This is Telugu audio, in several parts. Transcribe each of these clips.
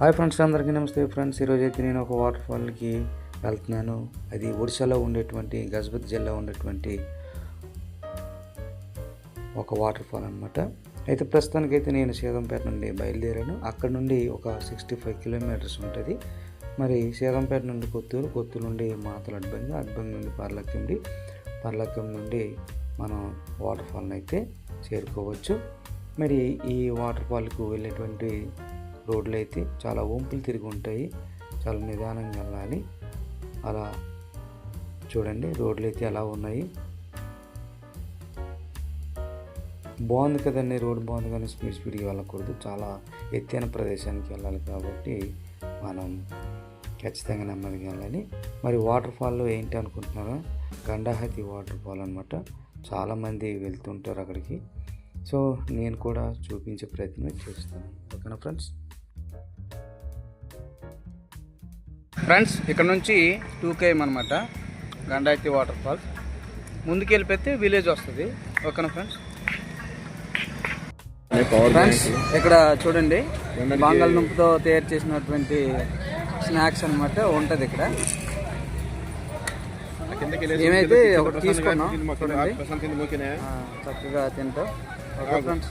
హాయ్ ఫ్రెండ్స్ అందరికీ నమస్తే ఫ్రెండ్స్. ఈరోజు అయితే నేను ఒక వాటర్ ఫాల్కి వెళ్తున్నాను. అది ఒడిశాలో ఉండేటువంటి గజపతి జిల్లా ఉండేటువంటి ఒక వాటర్ ఫాల్ అనమాట అయితే ప్రస్తుతానికైతే నేను సీతంపేట నుండి బయలుదేరాను. అక్కడ నుండి ఒక సిక్స్టీ ఫైవ్ కిలోమీటర్స్ ఉంటుంది. మరి సీతంపేట నుండి కొత్తూరు కొత్తూరు నుండి మాతలు అడ్బంగి అడ్బంగి నుండి పర్లక్కిండి పర్లక్కిం నుండి మనం వాటర్ ఫాల్ని అయితే చేరుకోవచ్చు. మరి ఈ వాటర్ ఫాల్కు వెళ్ళేటువంటి రోడ్లు అయితే చాలా వంపులు తిరిగి ఉంటాయి చాలా నిదానంగా వెళ్ళాలి. అలా చూడండి రోడ్లు అయితే ఎలా ఉన్నాయి. బాగుంది కదండి రోడ్ బాగుంది కానీ స్పీడ్ స్పీడ్కి వెళ్ళకూడదు. చాలా ఎత్తైన ప్రదేశానికి వెళ్ళాలి కాబట్టి మనం ఖచ్చితంగా నెమ్మదిగా వెళ్ళాలి. మరి వాటర్ ఫాల్లో ఏంటి అనుకుంటున్నారా? గండాహతి వాటర్ ఫాల్ అనమాట చాలామంది వెళ్తుంటారు అక్కడికి. సో నేను కూడా చూపించే ప్రయత్నం చేస్తాను. ఓకేనా ఫ్రెండ్స్? ఫ్రెండ్స్ ఇక్కడ నుంచి టూ కేఎం అనమాట గండాయితీ వాటర్ ఫాల్స్. ముందుకు వెళ్ళిపోతే విలేజ్ వస్తుంది. ఓకేనా ఫ్రెండ్స్? ఫ్రెండ్స్ ఇక్కడ చూడండి. బంగాళదుంపతో తయారు చేసినటువంటి స్నాక్స్ అన్నమాట ఉంటుంది ఇక్కడ. ఏమైతే ఒకటి తీసుకున్నాం చూడండి. చక్కగా తింటాం. Okay friends.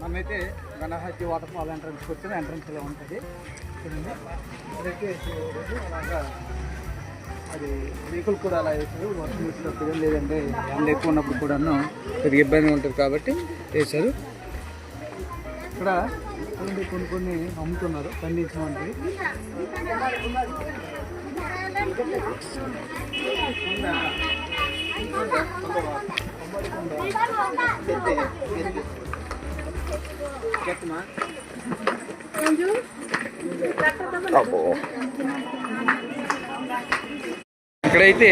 మనమైతే గణహతి వాటర్ ఫాల్ ఎంట్రన్స్ వచ్చిన ఎంట్రన్స్ ఇలా ఉంటుంది. చూడండి. ఇక్కడైతే. అలాగా అది వెహికల్ కూడా అలా వేసారు వర్షం వచ్చినప్పుడు లేదంటే ఎండ ఎక్కువ ఉన్నప్పుడు కూడాను కొద్దిగా ఇబ్బంది ఉంటుంది కాబట్టి వేశారు. ఇక్కడ చూడండి కొన్ని కొన్ని అమ్ముతున్నారు పండించిన వంటివి చెత్తమా అబ్బో. ఇక్కడైతే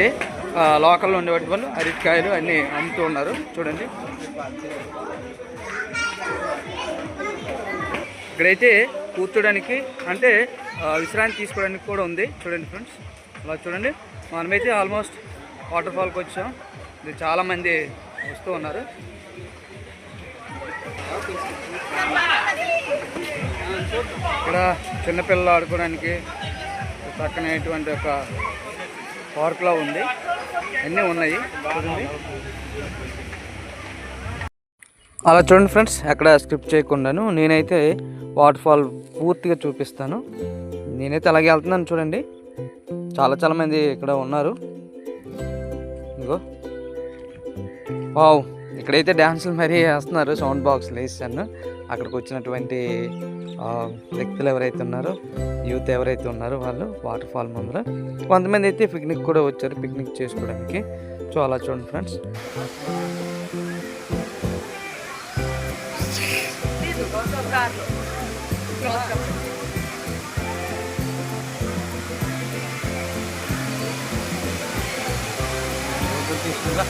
లోకల్లో ఉండేవాటి వాళ్ళు అరటికాయలు అన్నీ అమ్ముతూ ఉన్నారు. చూడండి. ఇక్కడైతే కూర్చోడానికి అంటే విశ్రాంతి తీసుకోవడానికి కూడా ఉంది. చూడండి ఫ్రెండ్స్. అలా చూడండి. మనమైతే ఆల్మోస్ట్ వాటర్ ఫాల్కి వచ్చాం. ఇది చాలామంది వస్తూ ఉన్నారు. ఇక్కడ చిన్నపిల్లలు ఆడుకోవడానికి పక్కనేటువంటి ఒక పార్క్లో ఉంది. అన్నీ ఉన్నాయి? అలా చూడండి ఫ్రెండ్స్ ఎక్కడ స్క్రిప్ట్ చేయకుండాను నేనైతే వాటర్ ఫాల్ పూర్తిగా చూపిస్తాను. నేనైతే అలాగే వెళ్తున్నాను చూడండి. చాలా చాలా మంది ఇక్కడ ఉన్నారు. ఇంకో వావ్. ఇక్కడైతే డ్యాన్సులు మరీ వేస్తున్నారు సౌండ్ బాక్స్లు వేసాను అక్కడికి వచ్చినటువంటి వ్యక్తులు ఎవరైతే ఉన్నారో యూత్ ఎవరైతే ఉన్నారో వాళ్ళు వాటర్ ఫాల్ ముందర కొంతమంది అయితే పిక్నిక్ కూడా వచ్చారు పిక్నిక్ చేసుకోవడానికి. సో అలా చూడండి ఫ్రెండ్స్. తీసుకుందా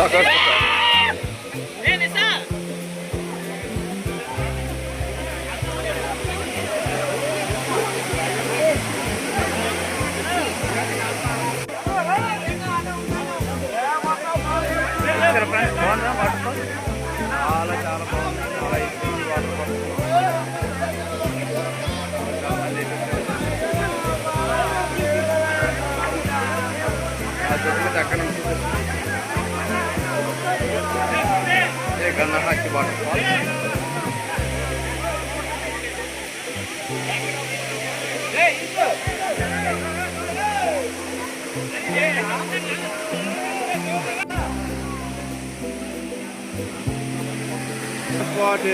చాలా చాలా బాగుంది చాలా ఎక్కువ వాటర్ అక్కడ నుంచి గంధహాకి వాటర్ ఫాల్ స్పాట్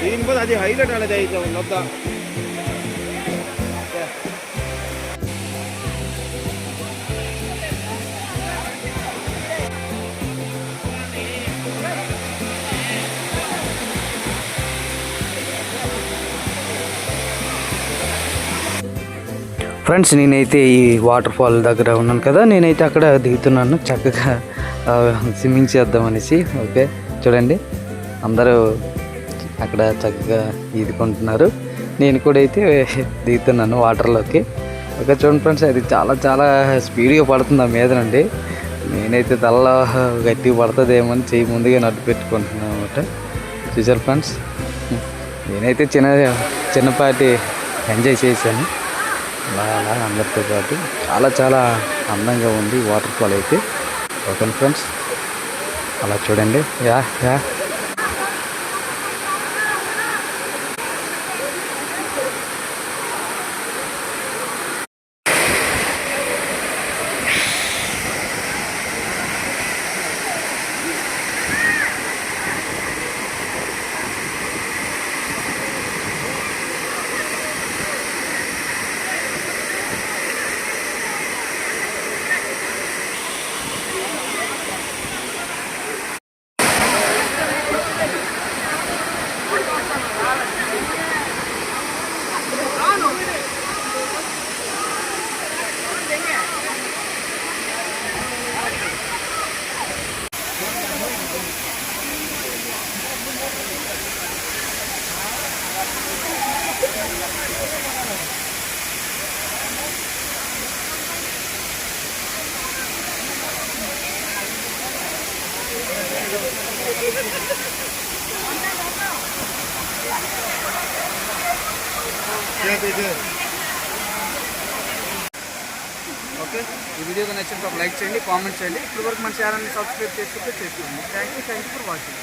దీని పోతే అది హైలైట్ అనేది అయితే ఫ్రెండ్స్ నేనైతే ఈ వాటర్ ఫాల్ దగ్గర ఉన్నాను కదా నేనైతే అక్కడ దిగుతున్నాను చక్కగా స్విమ్మింగ్ చేద్దాం అనేసి ఓకే? చూడండి అందరూ అక్కడ చక్కగా ఈదుకుంటున్నారు. నేను కూడా అయితే దిగుతున్నాను వాటర్లోకి. ఓకే చూడండి ఫ్రెండ్స్ అది చాలా చాలా స్పీడ్గా పడుతుంది ఆ మీద నుండి. నేనైతే తలలో గట్టిగా పడుతుందేమని అని చెయ్యి ముందుగా నడ్డు పెట్టుకుంటున్నాను అనమాట చూసారు ఫ్రెండ్స్? నేనైతే చిన్న చిన్నపాటి ఎంజాయ్ చేశాను. అలా అలా అందరితో పాటు చాలా చాలా అందంగా ఉంది వాటర్ ఫాల్ అయితే ఓకే ఫ్రెండ్స్. అలా చూడండి. Yeah yeah. ఓకే ఈ వీడియోకి నచ్చినప్పుడు లైక్ చేయండి కామెంట్ చేయండి. ఇప్పటివరకు మన ఛానల్ని సబ్స్క్రైబ్ చేసుకుంటే చేసుకోండి thank you thank you for watching